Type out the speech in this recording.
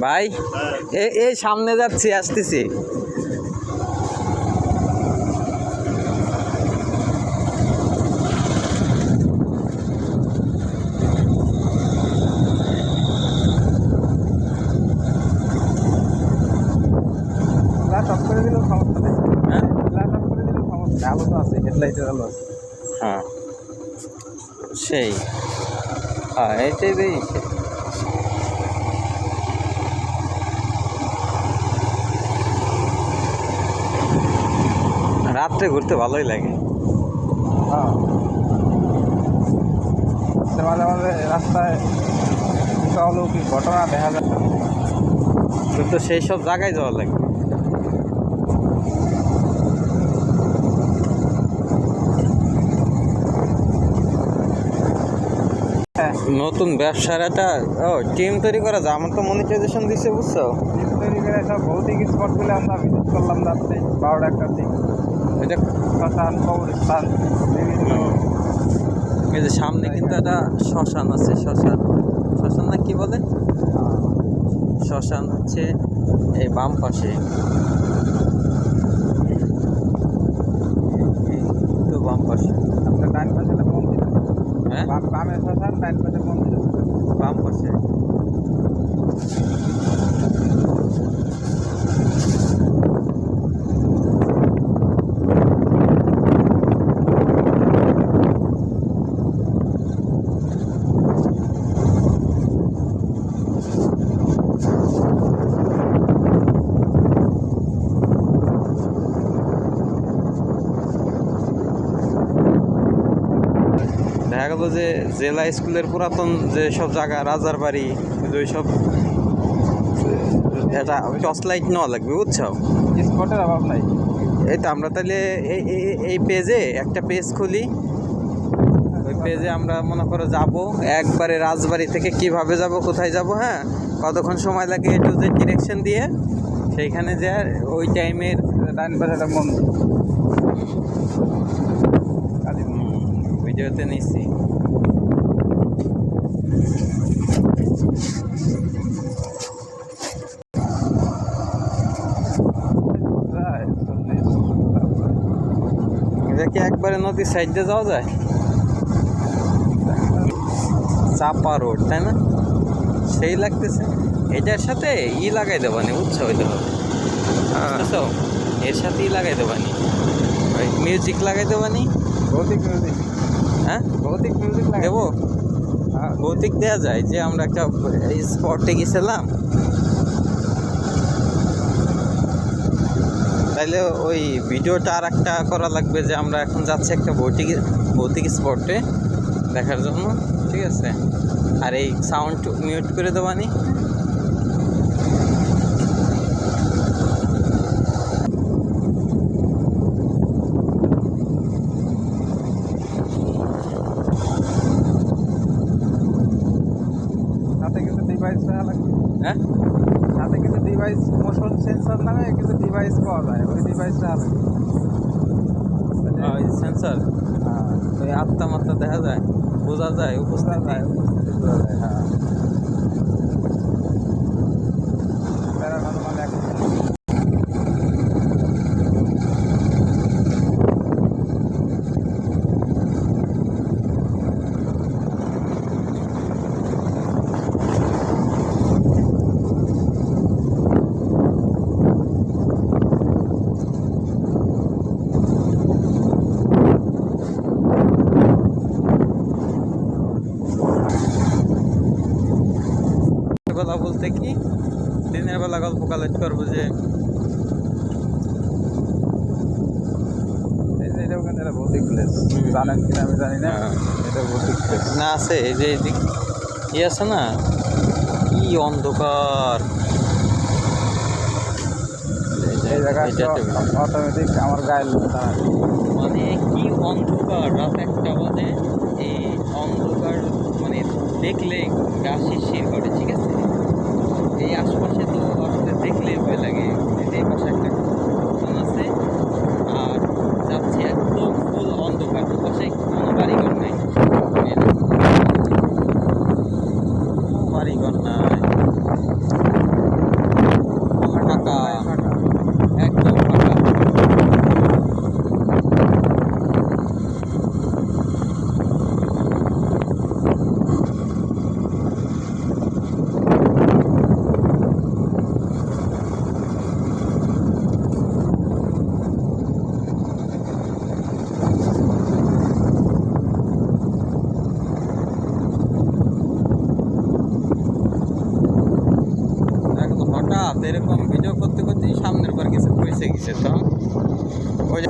ভাই এ- এই সামনে যাচ্ছি আসতেছি। হ্যাঁ। সেই। হ্যাঁ এইটাই বেরিয়েছে রাত্রে ঘুরতে ভালোই লাগে। হ্যাঁ। মাঝে মাঝে রাস্তায় অলৌকিক ঘটনা দেখা যায় কিন্তু সেই সব জায়গায় যাওয়া লাগে। নতুন ব্যবসার একটা ও টিম তৈরি করা যায় আমার তো মনিটাইজেশন দিছে বুঝছ? জিম তৈরি করে সব ভৌতিক স্পটগুলো আমরা ভিজিট করলাম রাত্রে বারোটা একটার দিকে এটা শ্মশান কবরস্থান বিভিন্ন এই যে সামনে কিন্তু একটা শ্মশান আছে শ্মশান। শ্মশান না কি বলে? শ্মশান হচ্ছে এই বাম পাশে এই তো বাম পাশে আপনার ডান পাশে একটা মন্দির আছে হ্যাঁ বাম- বামে শ্মশান ডান পাশে মন্দির গেল যে জেলা স্কুলের পুরাতন যে সব জায়গা রাজার বাড়ি ওই সব এটা টর্চ লাইট নেওয়া লাগবে বুঝছ? স্পটের অভাব নাই। এই তো আমরা তাহলে এই এই- পেজে একটা পেজ খুলি। ওই পেজে আমরা মনে করো যাব একবারে রাজবাড়ি থেকে কীভাবে যাব কোথায় যাব হ্যাঁ? কতক্ষণ সময় লাগে একটু যে ডিরেকশন দিয়ে? সেইখানে যে ওই টাইমের ডান পাশে একটা মন্দির কালী মন্দির। ভিডিওতে নিচ্ছি কি একবারে নদীর সাইডে যাওয়া যায়? চাপা রোড তাই না? সেই লাগতেছে। এটার সাথে ই লাগাই দেবানি বুঝছ? ওই দেখো। বুঝছ? এর সাথে ই লাগাই দেবানি। ওই মিউজিক লাগাই দেবানি। মিউজিক হ্যাঁ? ভৌতিক মিউজিক দেবো? হ্যাঁ। ভৌতিক দেওয়া যায় যে আমরা একটা স্পটে গেছিলাম। তাইলে ওই ভিডিওটা আর একটা করা লাগবে যে আমরা এখন যাচ্ছি একটা ভৌতিক ভৌতিক স্পটে দেখার জন্য ঠিক আছে? আর এই সাউন্ড মিউট করে দেবানি। যায় ওই ডিভাইসটা লাগবে ওই সেন্সর হ্যাঁ। ওই আত্মা মাত্রা দেখা যায় বোঝা যায় বুঝতে উপস্থিতি যায় উপস্থিতি বোঝা যায় হ্যাঁ। বেলা বলতে কি? দিনের বেলা গল্প কালেক্ট করব যে। জানেন কিনা আমি জানি না। হ্যাঁ। এটা না আছে এই যে এদিক ই আছে না? কি অন্ধকার। এই জায়গায় অটোমেটিক আমার গায়ে মানে কি অন্ধকার? রাত একটা বাজে। এই অন্ধকার মানে দেখলে গা শিরশির করে ঠিক আছে? এই আশপাশে তো আসলে দেখলে ভয় লাগে এই পাশে একটা দোকান আছে। আর যাচ্ছি একদম ফুল অন্ধকার পাশে কোনো বাড়িঘর নেই। বাড়িঘর নাই। বেঁচে গেছে তো ওই